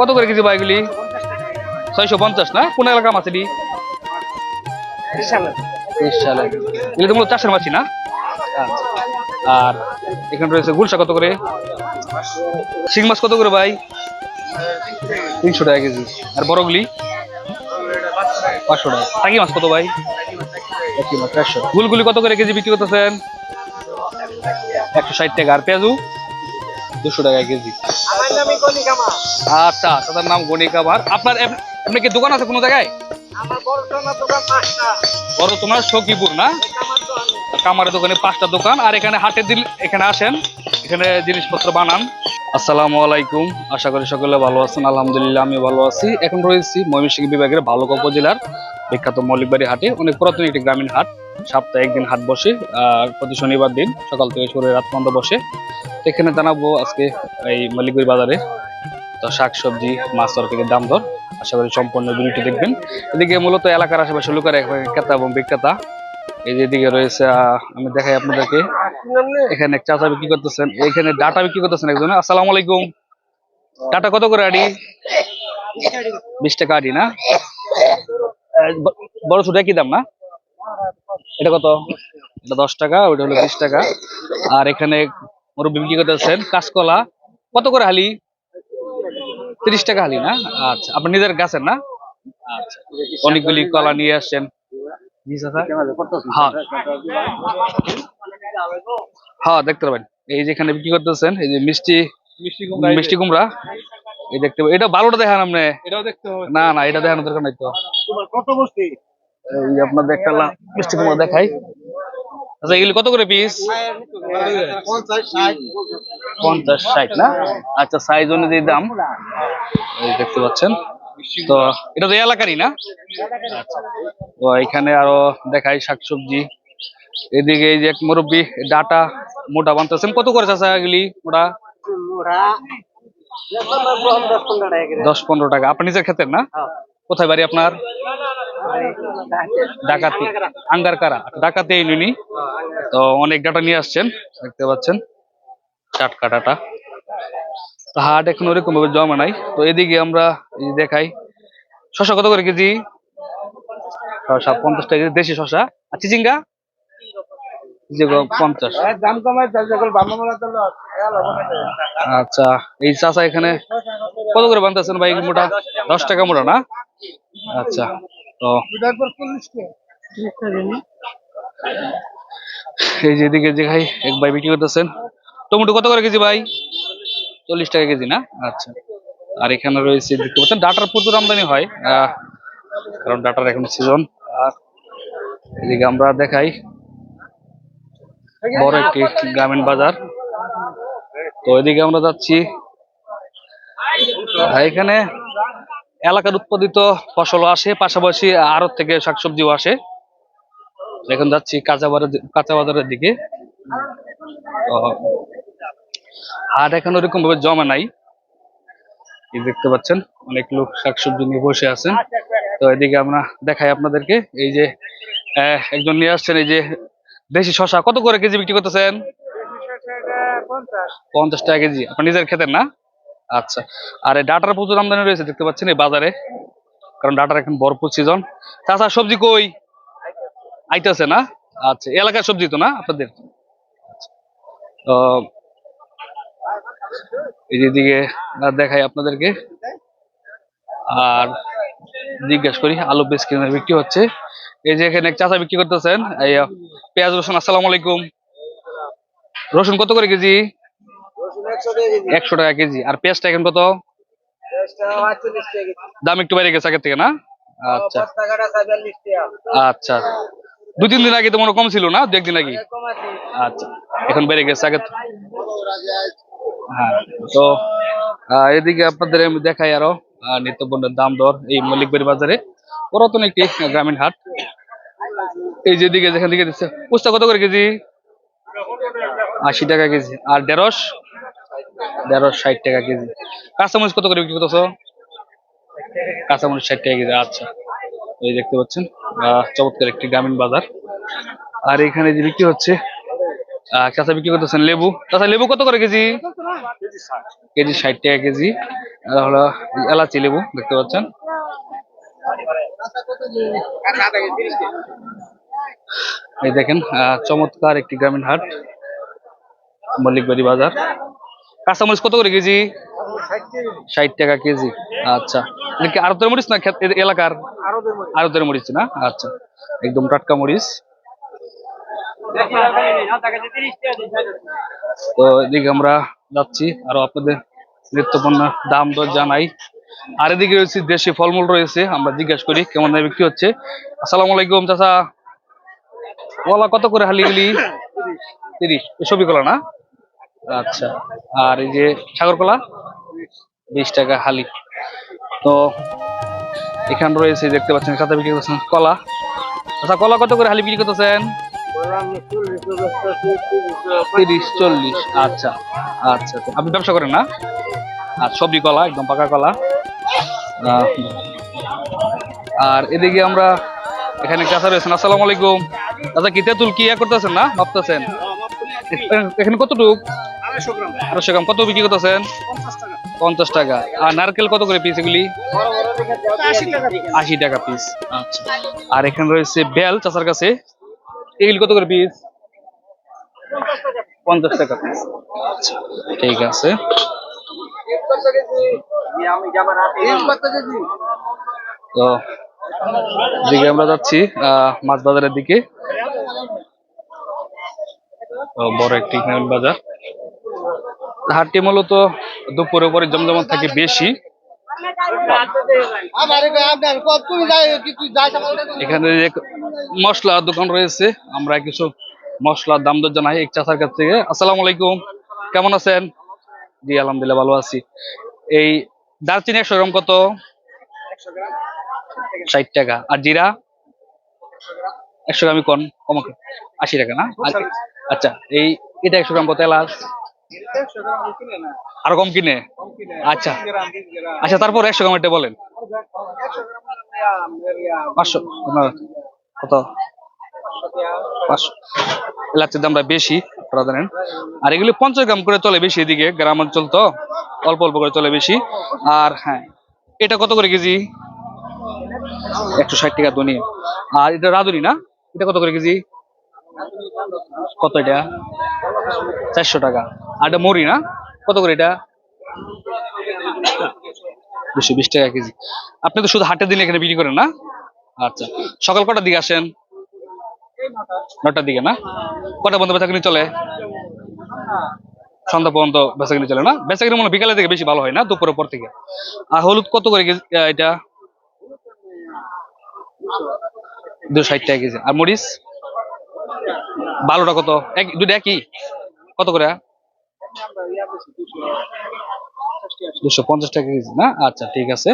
কত করে কেজি এগুলি? ছয়শো পঞ্চাশ, না? কোন এলাকা মাছ এটি? এগুলি তো মূলত চাষের মাছই, না। আর এখানে রয়েছে গুলশা কত করে? শিং মাছ কত করে ভাই? তিনশো টাকা কেজি। আর বড়গুলি পাঁচশো টাকা। টাকি মাছ কত ভাই? টাকি মাছ চারশো গুলগুলি কত করে কেজি বিক্রি করতেছেন? একশো ষাট টাকা। আর পেঁয়াজু? দুশো টাকা কেজি। আচ্ছা তাদের নাম আপনার এমনি কি দোকান আছে কোনো জায়গায়? বড় পাঁচটা। তোমার সখীপুর না? কামারের দোকানে। পাঁচটা দোকান। আর এখানে হাটের দিন এখানে আসেন এখানে জিনিসপত্র বানান। আসসালামু আলাইকুম। আশা করি সকলে ভালো আছেন। আলহামদুলিল্লাহ আমি ভালো আছি। এখন রয়েছি ময়মনসিংহ বিভাগের ভালুকা উপজেলার বিখ্যাত মৌলিকবাড়ি হাটে। অনেক পুরাতন একটি গ্রামীণ হাট। সপ্তাহে একদিন হাট বসে প্রতি শনিবার দিন সকাল থেকে শুরু রাত পর্যন্ত বসে। এখানে জানাব আজকে এই মৌলিকবাড়ি বাজারে তো শাকসবজি মাছ তরকারির দাম দর। আশা করি সম্পূর্ণ ভিডিওটি দেখবেন। এদিকে মূলত এলাকার আশেপাশে লোকেরা ক্রেতা এবং বিক্রেতা। এই যে এদিকে রয়েছে আমি দেখাই আপনাদেরকে। এখানে চাচা বিক্রি করতেছেন, এখানে ডাটা বিক্রি করতেছেন একজন। আসসালামু আলাইকুম। ডাটা কত করে আডি? বিশ টাকা আডি না? বড় ছোট একই দাম না? এটা কত? এটা দশ টাকা ওইটা হলো বিশ টাকা। আর এখানে মুরব্বী বিক্রি করতেছেন? কাঁচকলা। কত করে হালি? তিরিশ টাকা হালি না? আচ্ছা আপনার নিজের গাছের না? আচ্ছা অনেকগুলি কলা নিয়ে আসছেন। হ্যাঁ। হ্যাঁ দেখতে পাবেন। এই যে এখানে বিক্রি করতেছেন এই যে মিষ্টি মিষ্টি কুমড়া। এই দেখতে এটা ভালোটা দেখান আপনি। না না এটা দেখানোর দরকার নাই তো। কত বসছি এই আপনার দেখালাম মিষ্টি কুমড়া দেখাই। আচ্ছা এগুলি কত করে পিস পঞ্চাশ ষাট না? আচ্ছা সাইজ অনুযায়ী দাম। এই দেখতে পাচ্ছেন। তো এটা তো এলাকারই না? তো এখানে আরও দেখাই শাকসবজি। এদিকে এই যে এক মুরব্বী ডাটা মোটা বানতেছেন। কত করে চাচা এগুলি মোটা? দশ পনেরো টাকা। আপনি নিজের ক্ষেতের না? কোথায় বাড়ি আপনার? ডাকাতি আঙ্গারকারা ডাকাতে ইউনি তো অনেক ডাটা নিয়ে আসছেন দেখতে পাচ্ছেন টাটকা ডাটা। তো হাট এখন ওরকম ভাবে জমা নাই। তো এদিকে আমরা দেখাই শশা কত করে কেজি? শশা পঞ্চাশ টাকা কেজি, দেশি শশা আর চিচিঙ্গা? পঞ্চাশ। আচ্ছা এই চাচা এখানে কত করে বানতেছেন ভাই মোটা? দশ টাকা মোটা না? আচ্ছা। তো এই যে এদিকে যে ভাই এক ভাই বিক্রি করতেছেন। টমেটো কত করে কেজি ভাই? চল্লিশ টাকা কেজি না? আচ্ছা। আর এখানে রয়েছে দেখতে পাচ্ছেন ডাটার প্রচুর আমদানি হয়। আহ, কারণ ডাটার এখন সিজন আর এদিকে আমরা দেখাই বড় একটি গ্রামীণ বাজার। তো এদিকে আমরা যাচ্ছি। এখানে এলাকার উৎপাদিত ফসল আসে পাশাপাশি আড়ত থেকে শাকসবজিও আসে। এখন যাচ্ছি কাঁচা বাজারের কাঁচা বাজারের দিকে। হাট এখন ওরকম ভাবে জমা নাই। দেখতে পাচ্ছেন অনেক লোক শাকসবজি নিয়ে বসে আছেন। তো এদিকে আমরা দেখাই আপনাদেরকে। এই যে একজন নিয়ে আসছেন এই যে দেশি শশা কত করে কেজি বিক্রি করতেছেন? পঞ্চাশ। টাকা কেজি। আপনার নিজের খেতেন না? আচ্ছা। আর ডাটার প্রচুর আমদানি রয়েছে, দেখতে পাচ্ছেন এই বাজারে। কারণ ডাটার এখন ভরপুর সিজন তাছাড়া সবজি কই? আইতেছে না? আচ্ছা এলাকার সবজি তো না আপনাদের? তো এই দিকে দেখাই আপনাদেরকে। আর জিজ্ঞেস করি, আলু বেশ কিনে বিক্রি হচ্ছে। এই যে এখানে চাচা বিক্রি করতেছেন, এই, পেঁয়াজ, রসুন, আসসালামু আলাইকুম। রসুন কত করে কেজি? একশো টাকা কেজি। আর পেঁয়াজটা এখন কত? দাম একটু বেড়ে গেছে আগের থেকে না? আচ্ছা। আচ্ছা। দু তিন দিন আগে তো মনে কম ছিল না? দু একদিন আগে? আচ্ছা। এখন বেড়ে গেছে আগে তো- হ্যাঁ তো এদিকে আপনাদের আমি দেখাই আরও নিত্যপণ্যের দাম দর এই মল্লিকবাড়ি বাজারে। পুরাতন একটি গ্রামীণ হাট। এই যেদিকে যেখান দিকে দিচ্ছে পুস্তা কত করে কেজি? আশি টাকা কেজি। আর ঢেঁড়স? ঢেঁড়স ষাট টাকা কেজি। কাঁচামরিচ কত করে বিক্রি করতেছো? কাঁচামরিচ ষাট টাকা কেজি আচ্ছা। এই দেখতে পাচ্ছেন চমৎকার একটি গ্রামীণ বাজার। আর এখানে যে বিক্রি হচ্ছে চাচা বিক্রি করতেছেন লেবু। চাচা লেবু কত করে কেজি? কেজি ষাট টাকা কেজি। আর হলো এলাচি লেবু, দেখতে পাচ্ছেন। এই দেখেন চমৎকার একটি গ্রামীণ হাট, মল্লিকবাড়ি বাজার। কাঁচামরিচ কত করে কেজি? ষাট টাকা কেজি। আচ্ছা। কি আরতের মরিচ না এলাকার? আরও আরতের মরিচ না? আচ্ছা। একদম টাটকা মরিচ। তো এদিকে আমরা যাচ্ছি। আরও আপনাদের নিত্যপণ্য দাম দর জানাই। আর এদিকে রয়েছে দেশি ফলমূল রয়েছে। আমরা জিজ্ঞাসা করি কেমন দামে বিক্রি হচ্ছে। আসসালামু আলাইকুম চাচা। কলা কত করে হালিগুলি তিরিশ। সবই কলা না? আচ্ছা। আর এই যে সাগর কলা বিশ টাকা হালি। তো এখানে রয়েছে, দেখতে পাচ্ছেন, সাথে বিক্রি করছেন কলা। আচ্ছা কলা কত করে হালি বিক্রি করতেছেন? তিরিশ, চল্লিশ। আচ্ছা আচ্ছা। আপনি ব্যবসা করেন না? আর সবজি কলা, একদম পাকা কলা। আর এদিকে আমরা এখানে কাঁচা রয়েছেন। আসসালামু আলাইকুম। আচ্ছা কি তেঁতুল কি ইয়া করতেছেন না? ভাবতেছেন। এখানে কতটুক? আড়াইশো গ্রাম। কত বিক্রি করতেছেন? পঞ্চাশ টাকা। আর নারকেল কত করে পিস এগুলি? আশি টাকা পিস আচ্ছা। আর এখানে রয়েছে বেল চাচার কাছে। এগুলি কত করে পিস পঞ্চাশ টাকা। পিস আচ্ছা ঠিক আছে। তো দিকে আমরা যাচ্ছি আহ, মাছ বাজারের দিকে। বড় একটি গ্রামীণ বাজার। হাটটি মূলত দুপুরে পরে জমজমাট থাকে বেশি। এখানে যে মশলার দোকান রয়েছে, আমরা কিছু মশলার দাম দর জানাই এক চাষার কাছ থেকে। আসসালামু আলাইকুম, কেমন আছেন? জি, আলহামদুলিল্লাহ ভালো আছি। এই দারচিনি একশো গ্রাম কত? ষাট টাকা। আর জিরা? একশো গ্রামই কন কম আশি টাকা না? আচ্ছা এই এটা একশো গ্রাম কত এলাচ? আরও কম কিনে? আচ্ছা। আচ্ছা তারপর একশো গ্রাম এটা বলেন। পাঁচশো। কত? পাঁচশো। এলাচের দামটা বেশি আপনারা জানেন। আর এগুলি পঞ্চাশ গ্রাম করে চলে বেশি এদিকে গ্রাম অঞ্চল তো অল্প অল্প করে চলে বেশি। আর হ্যাঁ এটা কত করে কেজি? একশো ষাট টাকা ধনি আর এটা রাঁধুনি না? এটা কত করে কেজি? কত এটা? চারশো টাকা। আর এটা মরি না? কত করে এটা? দুশো বিশ টাকা কেজি। আপনি তো শুধু হাটের দিন এখানে বিক্রি করেন না? আচ্ছা। সকাল কটার দিকে আসেন? নটার দিকে না? কটা বন্ধ বেচাকিনি চলে? সন্ধ্যা পর্যন্ত বেচাকিনি চলে না? বেচাকিনি মনে বিকালের থেকে বেশি ভালো হয় না? দুপুরের পর থেকে। আর হলুদ কত করে এটা? দুশো ষাট টাকা কেজি। আর মরিচ? বারোটা কত? এক দুটো একই? কত করে? দুশো পঞ্চাশ টাকা কেজি, না? আচ্ছা ঠিক আছে।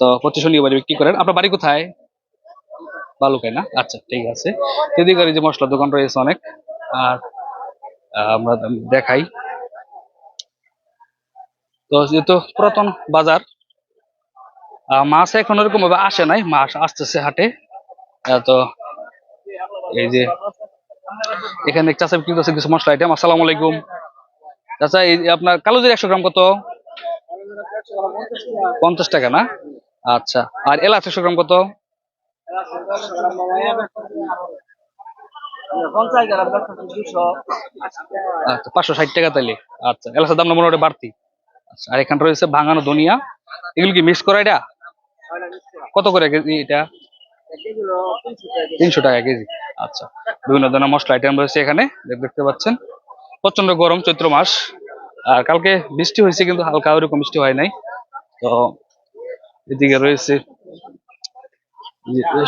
তো প্রতি শনিবার বিক্রি করেন। আপনার বাড়ি কোথায়? বালুকায় না? আচ্ছা ঠিক আছে। এদিকে যে মশলার দোকান রয়েছে অনেক। আর আমরা দেখাই। তো যেহেতু পুরাতন বাজার মাছ এখন ওরকম ভাবে আসে নাই। মাছ আসতেছে হাটে। তো এই যে এখানে চাষা বিক্রি করছে কিছু মশলা আইটেম আসসালামু আলাইকুম। চাচা এই আপনার কালো জিরা একশো গ্রাম কত? পঞ্চাশ টাকা না? আচ্ছা আর এলাচ একশো গ্রাম কত? আচ্ছা পাঁচশো ষাট টাকা তাইলে। আচ্ছা এলাচের দাম মোটামুটি বাড়তি। আচ্ছা আর এখানে রয়েছে ভাঙানো ধনিয়া। এগুলো কি মিক্স করা এটা? কত করে এটা? তিনশো টাকা কেজি। আচ্ছা বিভিন্ন ধরনের মশলা আইটেম রয়েছে এখানে দেখতে পাচ্ছেন। প্রচণ্ড গরম, চৈত্র মাস। আর কালকে বৃষ্টি হয়েছে, কিন্তু হালকা ওরকম বৃষ্টি হয় নাই। তো এদিকে রয়েছে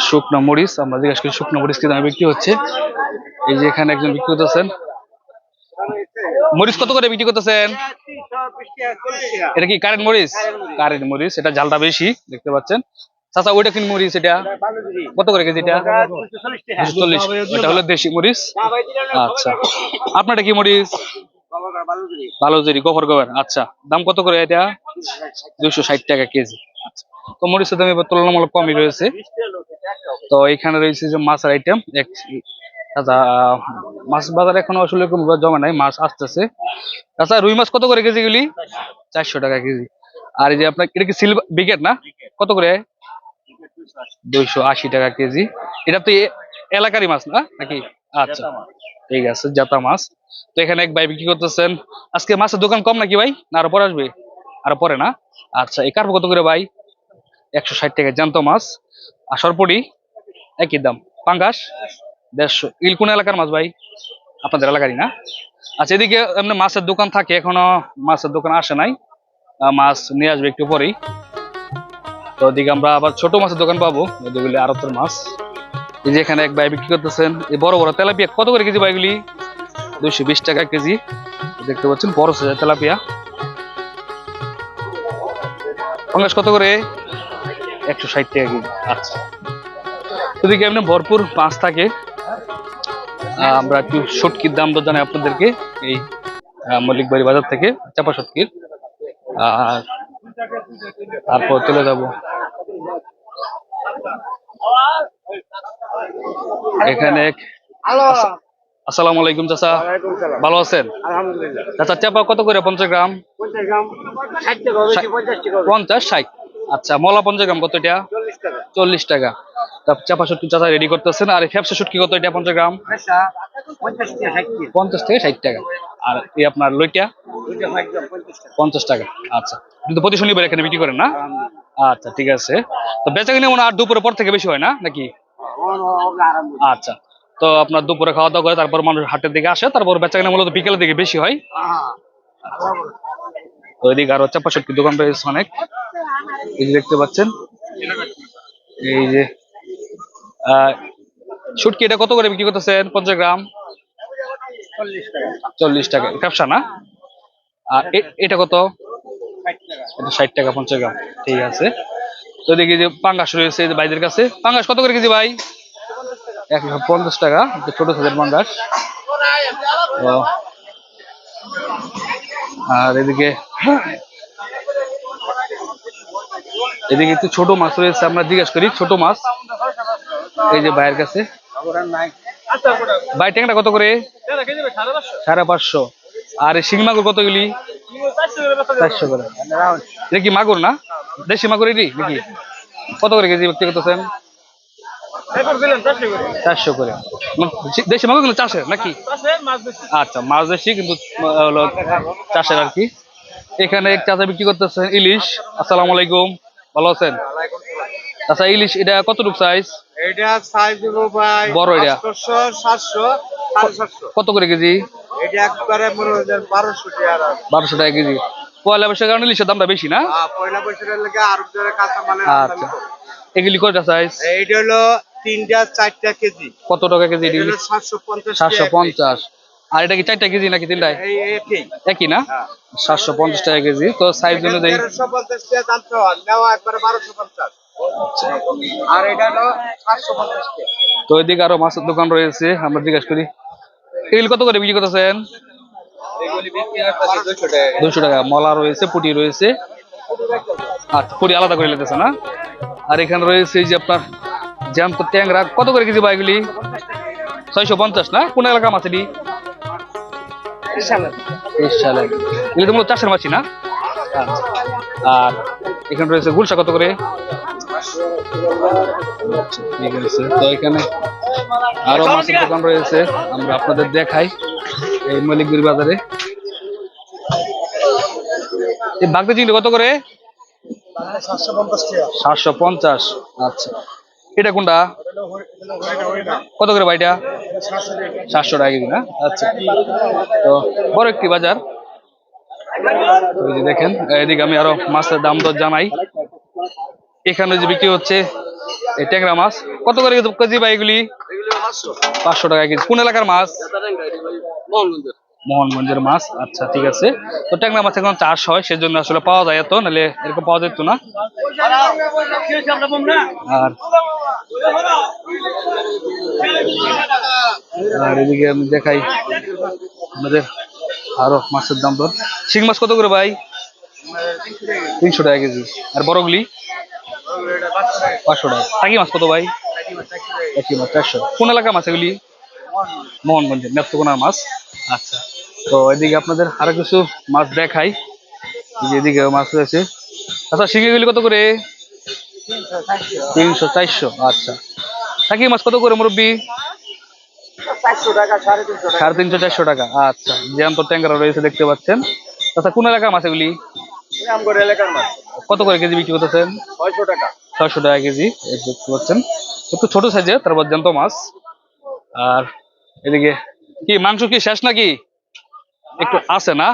শুকনো মরিচ, আমরা জিজ্ঞাসা করি শুকনো মরিচ কি দামে বিক্রি হচ্ছে? এই যে এখানে একজন বিক্রি করতেছেন। মরিচ কত করে বিক্রি করতেছেন? এটা কি কারেন্ট মরিচ? কারেন্ট মরিচ, এটা ঝালটা বেশি, দেখতে পাচ্ছেন। চাচা, ওইটা কি মরিচ এটা? কত করে কেজি এটা? হলো দেশি মরিচ। আচ্ছা। আপনারটা কি মরিচ? ভালো জেরি গোবর গোবর। আচ্ছা। দাম কত করে এটা? দুইশো ষাট টাকা কেজি। আচ্ছা। তো মরিচের দাম এবার তুলনামূলক কমই রয়েছে। তো এখানে রয়েছে যে মাছের আইটেম এক আচ্ছা মাছ বাজারে এখনও আসলে কোনো জমা নাই, মাছ আসতেছে। আচ্ছা রুই মাছ কত করে কেজি গুলি চারশো টাকা কেজি। আর এই যে আপনার, এটা কি সিলভার বিকেট না? কত করে? দুইশো আশি টাকা কেজি। এটা তো এলাকারই মাছ না? নাকি? আচ্ছা ঠিক আছে জাতা মাছ। তো এখানে এক ভাই বিক্রি করতেছেন। আজকে মাছের দোকান কম নাকি ভাই? না আরও পরে আসবে? আরও পরে না? আচ্ছা এই কার্প কত করে ভাই? একশো ষাট টাকা জ্যান্ত মাছ। আর সরপুরি একই দাম। পাঙ্গাস দেড়শো। ইল কোন এলাকার মাছ ভাই? আপনাদের এলাকারই না? আচ্ছা এদিকে এমনি মাছের দোকান থাকে এখনও মাছের দোকান আসে নাই। মাছ নিয়ে আসবে একটু পরেই। তো ওদিকে আমরা আবার ছোট মাছের দোকান পাবো যেগুলি আরতের মাছ। এই যে এখানে এক ভাই বিক্রি করতেছেন এই বড় বড় তেলাপিয়া কত করে কেজি ভাইগুলি দুইশো বিশ টাকা কেজি। দেখতে পাচ্ছেন বড় সাইজের তেলাপিয়া। পঙ্গাস কত করে? একশো ষাট টাকা কেজি। আচ্ছা। এদিকে এমনি ভরপুর মাছ থাকে। আমরা একটু সটকির দাম দর জানাই আপনাদেরকে এই আহ, মল্লিকবাড়ি বাজার থেকে চাপা সটকির আর তারপর চলে যাব। এখানে আসসালামু আলাইকুম চাচা। ভালো আছেন? আলহামদুলিল্লাহ। চাচা চাপা কত করে? পঞ্চাশ গ্রাম? পঞ্চাশ গ্রাম ষাট। আচ্ছা মলা পঞ্চাশ গ্রাম কত এটা? চল্লিশ টাকা। চাপা শুটকি চাচা রেডি করতেছেন। আর ফ্যাপসা শুটকি কত এটা পঞ্চাশ গ্রাম? পঞ্চাশ টাকা ষাট টাকা পঞ্চাশ থেকে ষাট টাকা। আর এই আপনার লইটা? পঞ্চাশ টাকা। আচ্ছা। কিন্তু প্রতি শনিবার এখানে বিক্রি করেন না? আচ্ছা ঠিক আছে। তো বেচা কিনে মনে আর দুপুরের পর থেকে বেশি হয় না নাকি? আচ্ছা। তো আপনার দুপুরে খাওয়া দাওয়া করে তারপর মানুষ হাটের দিকে আসে তারপর বেচা কিনে মূলত বিকেলের দিকে বেশি হয়। তো ওইদিকে আরও চাপা শুটকি দোকান রয়েছে অনেক। এই যে দেখতে পাচ্ছেন? এই যে শুটকি এটা কত করে বিক্রি করতেছেন? পঞ্চাশ গ্রাম? চল্লিশ টাকা। ব্যবসা না? আর এটা কত? এটা ষাট টাকা, পঞ্চাশ গ্রাম। ঠিক আছে। তো দেখি যে পাঙ্গাস রয়েছে ভাইদের কাছে। পাঙ্গাস কত করে কেজি ভাই? একশো পঞ্চাশ টাকা ছোট সাইজের পাঙ্গাস। আর এদিকে এদিকে একটু ছোট মাছ রয়েছে, আমরা জিজ্ঞেস করি, ছোট মাছ। এই যে ভাইয়ের কাছে। ভাই ট্যাংরা কত করে? সাড়ে পাঁচশো। আর শিং মাগুর কতগুলি চারশো করে। এটা কি মাগুর না? দেশি মাগুর এটি নাকি? কত করে কেজি বিক্রি করতেছেন? চারশো করে। দেশি- মাগুর কিন্তু চাষের নাকি? আচ্ছা মাছ দেশি কিন্তু চাষের আর কি। এখানে চাচা বিক্রি করতেছেন ইলিশ। আসসালামু আলাইকুম। ভালো আছেন? আচ্ছা ইলিশ এটা কতটুকু সাইজ এটা সাইজ দেবো ভাই বড় এটা। পাঁচশো সাতশো সাড়ে সাতশো। কত করে কেজি? এটা একবারে মনে হয় যে বারোশো টাকা বারোশো টাকা কেজি। পয়লা বৈশাখ কারণে ইলিশের দামটা বেশি না? আহ, পয়লা বছরের লেগে আরব জোরে কাঁচা মালের আচ্ছা। এগুলি কয়টা সাইজ এইটা হলো তিনটা চারটা কেজি। কত টাকা কেজি এটা হলো ইলিশ সাতশো পঞ্চাশ সাতশো পঞ্চাশ। আর এটা কি চারটা কেজি নাকি তিনটায়? একই। না? হ্যাঁ। সাতশো পঞ্চাশ টাকা কেজি। তো সাইজ অনুযায়ী টাকা তো ওইদিকে আরও মাছের দোকান রয়েছে। আমরা জিজ্ঞাসা করি এগুলি কত করে বিক্রি করতেছেন? দুশো টাকা। মলা রয়েছে পুটি রয়েছে। আচ্ছা পুরি আলাদা করে নিতেছে না? আর এখানে রয়েছে যে আপনার জ্যান্ত ট্যাংরা। কত করে কেজি বা এগুলি? ছয়শো পঞ্চাশ না? কোন এলাকা মাছ তেইশ সালে এগুলি তো মূলত চাষের মাছই না? আচ্ছা। আর এখানে রয়েছে গুলশা কত করে? ঠিক আছে তো এখানে আরও মাছের দোকান রয়েছে। আমরা আপনাদের দেখাই এই মলিকগুড়ি বাজারে। এই বাগদা চিংড়ি কত করে? সাতশো পঞ্চাশ। আচ্ছা। এটা কোনটা? কত করে ভাইটা? সাতশো টাকা কেজি না? আচ্ছা। তো বড় একটি বাজার। দেখেন, এদিকে আমি আরও মাছের দাম দর জানাই। এখানে যে বিক্রি হচ্ছে, এই ট্যাংরা মাছ। কত করে কেজি ভাই এগুলি? পাঁচশো টাকা কেজি। কোন এলাকার মাছ? মোহনগঞ্জের মাছ। আচ্ছা ঠিক আছে। তো ট্যাংরা মাছ এখন চাষ হয়, সেজন্য আসলে পাওয়া যায় এত, নাহলে এরকম পাওয়া যেত না। আর আর এদিকে আমি দেখাই আমাদের আরও মাছের দাম দর। শিং মাছ কত করে ভাই? তিনশো টাকা কেজি। আর বড়গুলি পাঁচশো টাকা। টাকি মাছ কত ভাই? একই মাছ চারশো কোন এলাকা মাছ এগুলি? মোহনগঞ্জ নেত্রকোনার মাছ। আচ্ছা। তো এদিকে আপনাদের আরও কিছু মাছ দেখাই। এদিকে মাছ রয়েছে। আচ্ছা শিঙিগুলি কত করে? তিনশো চারশো আচ্ছা। টাকি মাছ কত করে মুরব্বী? সাড়ে তিনশো চারশো টাকা আচ্ছা। জ্যান্ত ট্যাংরা রয়েছে দেখতে পাচ্ছেন। আচ্ছা কোন এলাকার মাছ এগুলি? কত করে কেজি বিক্রি করতেছেন? ছয়শো টাকা। ছয়শো টাকা কেজি দেখতে পাচ্ছেন। একটু ছোট সাইজের তারপর জ্যান্ত মাছ। আর এদিকে কি মাংস কি শেষ নাকি? একটু আছে না?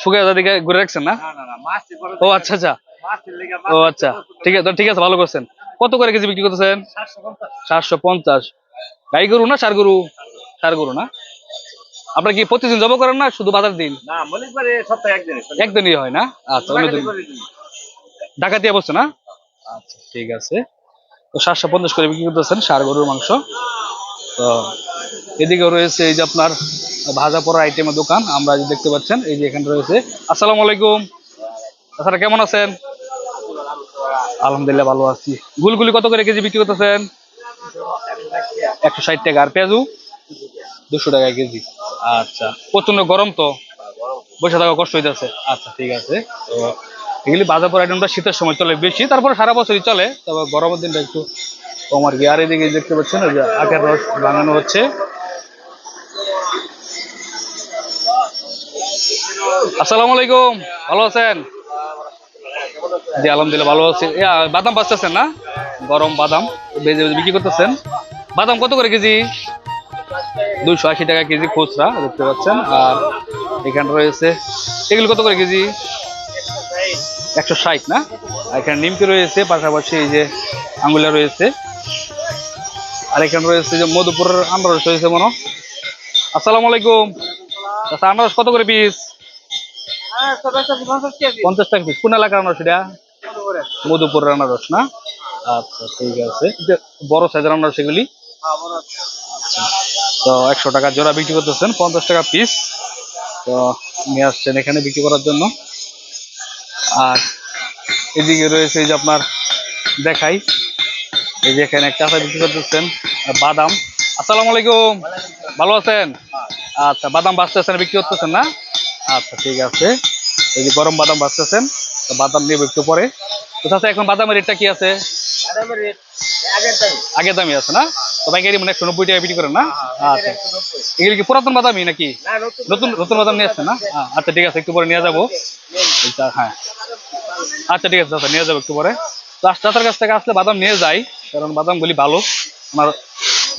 শুকিয়ে দিকে ঘুরে রাখছেন না? ও আচ্ছা আচ্ছা। ও আচ্ছা। ঠিক আছে ঠিক আছে ভালো করছেন। কত করে কেজি বিক্রি করতেছেন? সাতশো পঞ্চাশ। গাই গরু না সার গরু? সার গরু না? আপনার কি প্রতিদিন জব করেন না শুধু বাজার দিন? একদিনই হয় না? আচ্ছা অন্যদিন ডাকাতিয়া বসছে না? আচ্ছা ঠিক আছে। তো সাতশো পঞ্চাশ করে বিক্রি করতেছেন সার গরুর মাংস। তো এদিকে রয়েছে এই যে আপনার ভাজা পড়া আইটেমের দোকান। আমরা যে দেখতে পাচ্ছেন, এই যে এখানে রয়েছে। আসসালামু আলাইকুম। তাছাড়া কেমন আছেন? আলহামদুলিল্লাহ ভালো আছি। গুলগুলি কত করে কেজি বিক্রি করতেছেন? একশো ষাট টাকা। আর পেঁয়াজু? দুশো টাকা কেজি। আচ্ছা প্রচণ্ড গরম তো? বসে থাকা কষ্ট হইতেছে। আচ্ছা ঠিক আছে। তো এগুলি বাজার পর আইটেমটা শীতের সময় চলে বেশি, তারপরে সারা বছরই চলে। তবে গরমের দিনটা একটু কম আর কি। আর এদিকে দেখতে পাচ্ছেন আখের রস বানানো হচ্ছে। আসসালামু আলাইকুম। ভালো আছেন? জি, আলহামদুলিল্লাহ, ভালো আছি। বাদাম বাঁচতেছেন না? গরম বাদাম বেজে বেজে বিক্রি করতেছেন। বাদাম কত করে কেজি? দুইশো আশি টাকা কেজি খুচরা, দেখতে পাচ্ছেন। আর এখানে রয়েছে, এগুলো কত করে কেজি? একশো ষাট, না? এখানে নিমকি রয়েছে, পাশাপাশি এই যে আঙ্গুলা রয়েছে। আর এখানে রয়েছে যে মধুপুরের আনারস রয়েছে মনে। আসসালামু আলাইকুম। আচ্ছা আনারস কত করে পিস? পঞ্চাশ টাকা পিস কোন এলাকার আনারস এটা? মধুপুরের। আনারস না? আচ্ছা ঠিক আছে। বড় সাইজের আনারস এগুলি? তো একশো টাকা জোড়া বিক্রি করতেছেন পঞ্চাশ টাকা পিস তো নিয়ে আসছেন এখানে বিক্রি করার জন্য। আর এদিকে রয়েছে এই যে আপনার দেখাই। এই যে এখানে চাষা বিক্রি করতেছেন বাদাম। আসসালামু আলাইকুম। ভালো আছেন? আচ্ছা বাদাম বাঁচতেছেন বিক্রি করতেছেন না? আচ্ছা ঠিক আছে। এই যে গরম বাদাম বাঁচতেছেন তো বাদাম নিয়ে একটু পরে। তো চাচা এখন বাদামের রেটটা কি আছে? আগের দামই। আছে না? তো পাইকারি মানে একশো নব্বই টাকা বিক্রি করেন না? আচ্ছা। এগুলি কি পুরাতন বাদামই নাকি? নতুন নতুন বাদাম। নিয়ে আসছে না? হ্যাঁ, আচ্ছা ঠিক আছে একটু পরে নিয়ে যাব। হ্যাঁ। আচ্ছা ঠিক আছে চাচা নিয়ে যাব একটু পরে। তো চাচার কাছ থেকে আসলে বাদাম নিয়ে যাই কারণ বাদামগুলি ভালো। আমার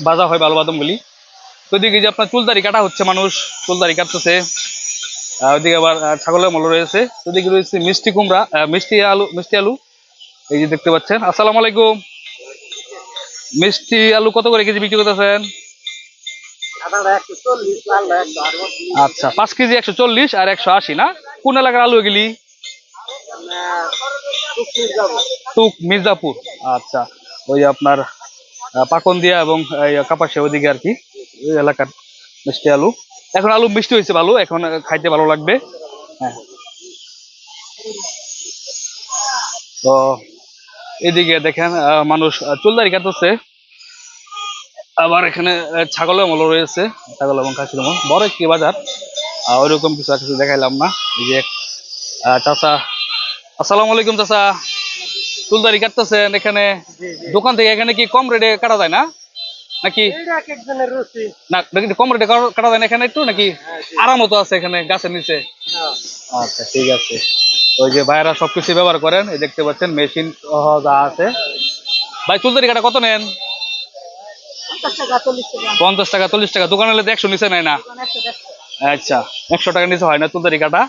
বাজা হয় ভালো বাদামগুলি। তো ওইদিকে যে আপনার চুলদারি কাটা হচ্ছে মানুষ চুলদারি কাটতেছে। ওইদিকে আবার ছাগলের মল রয়েছে। ওইদিকে রয়েছে মিষ্টি কুমড়া মিষ্টি আলু মিষ্টি আলু। এই যে দেখতে পাচ্ছেন। আসসালামু আলাইকুম। মিষ্টি আলু কত করে কেজি বিক্রি করতেছেন? আচ্ছা পাঁচ কেজি একশো চল্লিশ আর একশো আশি না? কোন এলাকার আলু এগুলি? টুক মির্জাপুর। আচ্ছা ওই আপনার আহ, পাকন্দিয়া এবং এই কাপাসিয়া ওইদিকে আর কি ওই এলাকার মিষ্টি আলু। এখন আলু মিষ্টি হয়েছে ভালো এখন খাইতে ভালো লাগবে। হ্যাঁ। তো এদিকে দেখেন আহ, মানুষ চুলদারি কাটতেছে। আবার এখানে ছাগলের মল রয়েছে। ছাগল এবং খাসির মল। বড় একটি বাজার। ওইরকম কিছু কিছু দেখাইলাম না। এই যে চাচা আসসালামু আলাইকুম চাচা। চুলদারি কাটতেছেন এখানে। দোকান থেকে এখানে কি কম রেটে কাটা যায় না? নাকি? না নাকি কম রেটে কাটা যায় না এখানে একটু নাকি আরাম মতো আছে। এখানে গাছের নিচে? আচ্ছা ঠিক আছে। ওই যে ভাইরা সবকিছু ব্যবহার করেন এই দেখতে পাচ্ছেন মেশিন যা আছে। ভাই চুলদারি কাটা কত নেন? পঞ্চাশ টাকা চল্লিশ টাকা। দোকানে হলে তো একশো নিচে নেয় না? আচ্ছা একশো টাকা নিচে হয় না চুলদারি কাটা?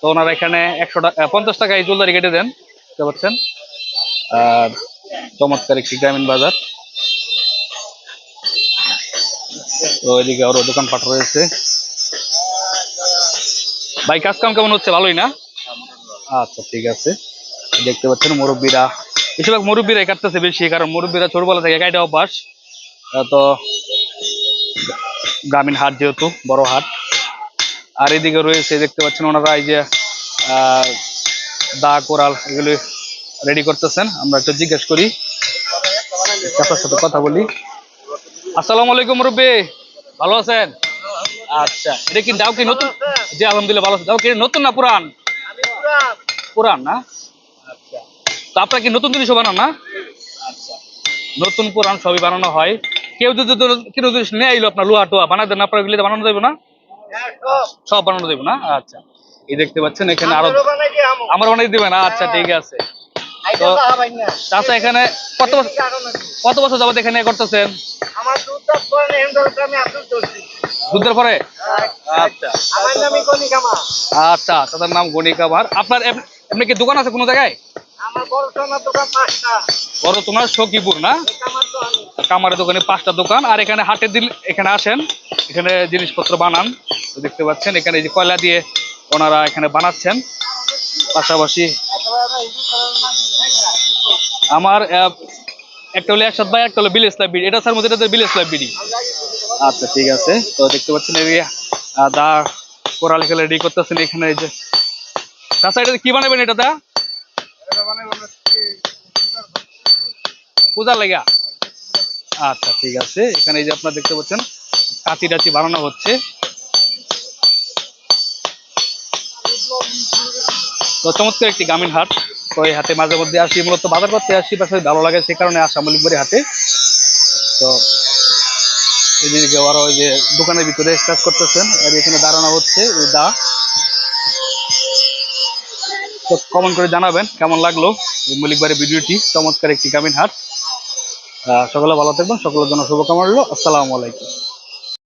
তো ওনারা এখানে একশো টাকা পঞ্চাশ টাকায় চুলদারি কেটে দেন বুঝতে পারছেন আর চমৎকার একটি গ্রামীণ বাজার। তো এদিকে আরও দোকানপাট রয়েছে। ভাই কাজ কাম কেমন হচ্ছে? ভালোই না? আচ্ছা ঠিক আছে। দেখতে পাচ্ছেন মুরব্বীরা। বেশিরভাগ মুরব্বীরাই কাটতেছে বেশি, কারণ মুরব্বীরা ছোটবেলা থেকে কাটা অভ্যাস। তো গ্রামীণ হাট যেহেতু, বড় হাট। আর এদিকে রয়েছে, দেখতে পাচ্ছেন ওনারা এই যে দা কোরাল এগুলি রেডি করতেছেন। আমরা একটু জিজ্ঞেস করি, চাচার সাথে কথা বলি। আসসালামু আলাইকুম মুরব্বী। ভালো আছেন? আচ্ছা এটা কি দাও কি নতুন? জি আলহামদুলিল্লাহ ভালো আছে। দাও কি নতুন না পুরান? পুরান না? আচ্ছা তো আপনারা কি নতুন জিনিসও বানান না? আচ্ছা নতুন পুরান সবই বানানো হয়। কেউ যদি কোনো জিনিস নিয়ে আইলো আপনার লোহা টোয়া বানাই দেন আপনার এগুলিতে বানানো যাবে না? সব। বানানো যাবে না? আচ্ছা এই দেখতে পাচ্ছেন এখানে আরও। আমার বানাই দিবেন? আচ্ছা ঠিক আছে। তো-। চাচা এখানে কত বছর? কত বছর যাবত এখানে করতেছেন? আমার দুধ চাষ করেন এখন ধরে আমি আপনার চলছি। যুদ্ধের পরে আচ্ছা। নামই কনিকামা আচ্ছা তাদের নাম গণিকা ভার আপনার এম- এমনি কি দোকান আছে কোনো জায়গায়? বড় তোমার সখীপুর না? কামার কামারের দোকানে পাঁচটা দোকান। আর এখানে হাটের দিল এখানে আসেন এখানে জিনিসপত্র বানান। দেখতে পাচ্ছেন এখানে এই যে কয়লা দিয়ে ওনারা এখানে বানাচ্ছেন। পাশাপাশি আমরা একটা হলো একসাথ ভাই একটা হলো বিল ইসলাম বিডি এটা স্যার মধ্যে এটা বিল ইসলাম বিডি আচ্ছা ঠিক আছে। তো দেখতে পাচ্ছেন এই আহ, দা কোরাল খেলে রেডি করতেছেন এখানে এই যে। তাছাড়া এটা কি বানাবেন এটা দা? এটা কি- পূজার লাগা। আচ্ছা ঠিক আছে। এখানে এই যে আপনারা দেখতে পাচ্ছেন কাঁচি টাচি বানানো হচ্ছে। তো চমৎকার একটি গ্রামীণ হাট। তো এই হাটে মাঝে মধ্যে আসি, মূলত বাজার করতে আসি পাশে ভালো লাগে সেই কারণে আসা মলিকবাড়ি হাটে। তো এদিকে আরও ওই যে দোকানের ভিতরে কাজ করতেছেন, আর এখানে দাঁড়ানো হচ্ছে দা। তো কমেন্ট করে জানাবেন কেমন লাগল এই মলিকবাড়ি ভিডিওটি, চমৎকার একটি গ্রামীণ হাট। সকলে ভালো থাকবেন, সকলের জন্য শুভকামনা রইল, আসসালামু আলাইকুম।